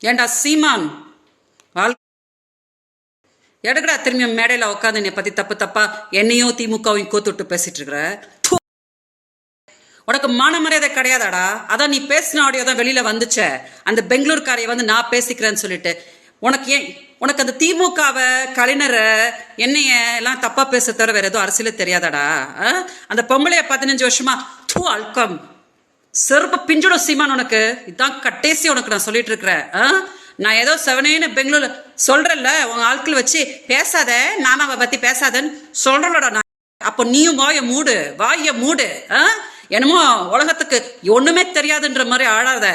ஏண்டா சீமான்? வாழ் எடுக்கடா திரும்பி மேடையில் உட்காந்து என்னை பத்தி தப்பு தப்பா என்னையும் திமுகவையும் கோத்துட்டு பேசிட்டு இருக்கிற? உனக்கு மான மரியாதை கிடையாதாடா? அதான் நீ பேசின ஆடியோ தான் வெளியில வந்துச்சே. அந்த பெங்களூர்காரையை வந்து நான் பேசிக்கிறேன்னு சொல்லிட்டு. உனக்கு ஏன் உனக்கு அந்த திமுகவை கலைஞரை என்னைய எல்லாம் தப்பா பேச தவிர வேற எதுவும் அரசியல தெரியாதாடா? ஆ? அந்த பொம்பளைய பதினஞ்சு வருஷமா தூ அல்கம். செருப்ப பிஞ்சுட சீமான் உனக்கு. இதான் கட்டேசி உனக்கு நான் சொல்லிட்டு இருக்கிறேன் ஆ? நான் ஏதோ செவனேன்னு பெங்களூர்ல சொல்றேன்ல உங்க ஆட்கள் வச்சு பேசாத நாம அவ பத்தி பேசாதன்னு சொல்றலடா நான். அப்போ நீயும் வாய மூடு வாய மூடு ஆ? என்னமோ உலகத்துக்கு ஒண்ணுமே தெரியாதுன்ற மாதிரி ஆடாத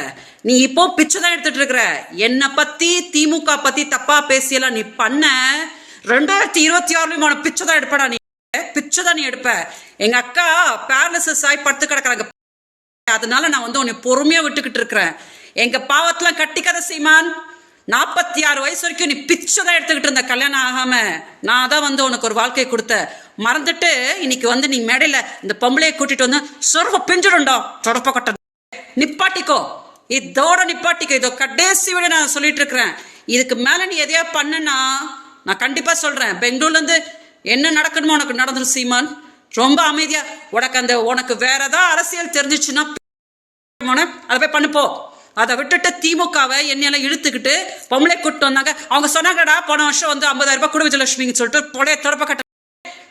நீ இப்போ பிச்சை தான் எடுத்துட்டு இருக்கிற என்னை பத்தி திமுக பத்தி தப்பா பேசியெல்லாம் நீ பண்ண. ரெண்டாயிரத்தி இருபத்தி ஆறுலயும் உன பிச்சை தான் எடுப்படா நீ. பிச்சை தான் நீ எடுப்ப. எங்க அக்கா பேரலிசிஸ் ஆகி படுத்து கிடக்குறாங்க. அதனால நான் வந்து உன்னை பொறுமையா விட்டுக்கிட்டு இருக்கிறேன். எங்க பாவத்தெல்லாம் கட்டிக்காத சீமான் நாற்பத்தி ஆறு வயசு வரைக்கும் நீ பிச்சை தான் எடுத்துக்கிட்டு இருந்த கல்யாணம் ஆகாம நான் தான் வந்து உனக்கு ஒரு வாழ்க்கையை கொடுத்த. மறந்துட்டு இன்னைக்கு வந்து நீ மேடையில இந்த பொம்பளையை கூட்டிட்டு வந்து சொருப்ப பிஞ்சிடும்டா சொடப்ப கட்ட நிப்பாட்டிக்கோ. இதோட நிப்பாட்டிக்கோ. இதோ கடைசி விட நான் சொல்லிட்டு இருக்கிறேன். இதுக்கு மேல நீ எதையா பண்ணனா நான் கண்டிப்பா சொல்றேன். பெங்களூர்ல இருந்து என்ன நடக்கணுமோ உனக்கு நடந்துரும் சீமான். ரொம்ப அமைதியா. உனக்கு அந்த உனக்கு வேற ஏதாவது அரசியல் தெரிஞ்சிச்சுன்னா அதை போய் பண்ணுப்போ அதை விட்டுட்டு திமுகவை என்னையெல்லாம் இழுத்துக்கிட்டு பொம்பளை கூட்டு வந்தாங்க. அவங்க சொன்னாங்கடா போன வருஷம் வந்து ஐம்பதாயிரம் ரூபாய் குடு விஜயலட்சுமின்னு சொல்லிட்டு பொடைய தொடப்ப கட்ட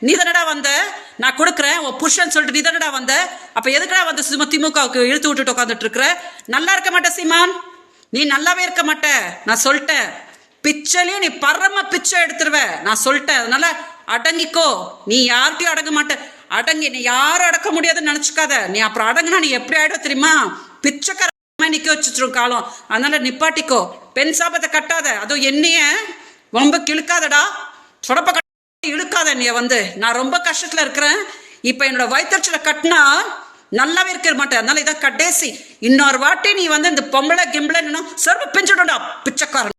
நீ தானடா வந்த? நான் கொடுக்குறேன் உன் புருஷன் சொல்லிட்டு நீ தானடா வந்த? அப்ப எதுக்குடா வந்து சும்மா திமுகவுக்கு இழுத்து விட்டுட்டு உட்காந்துட்டு இருக்கிற? நல்லா இருக்க மாட்டே சீமான். நீ நல்லாவே இருக்க மாட்ட. நான் சொல்லிட்டேன். பிச்சைலையும் நீ பரம பிச்சை எடுத்துருவ. நான் சொல்லிட்டேன். அதனால அடங்கிக்கோ. நீ யார்கிட்டயும் அடங்க மாட்டேன் அடங்கி நீ யாரும் அடக்க முடியாதுன்னு நினச்சிக்காத. நீ அப்புறம் அடங்குனா நீ எப்படி ஆகிடும் தெரியுமா? பிச்சைக்கார நிக்க வச்சுச்சிரும் காலம். அதனால நிப்பாட்டிக்கோ. பெண் சாபத்தை கட்டாத. அதுவும் என்னைய ரொம்ப கிழுக்காதடா. சொடப்ப கட்ட இழுக்காத என்னைய வந்து. நான் ரொம்ப கஷ்டத்தில் இருக்கிறேன். இப்போ என்னோட வயிற்றுச்சலை கட்டினா நல்லாவே இருக்க மாட்டேன். அதனால இதான் கடைசி. இன்னொரு வாட்டி நீ வந்து இந்த பொம்பளை கிம்பளை சர்வ பிஞ்சிடும்டா பிச்சைக்காரன்.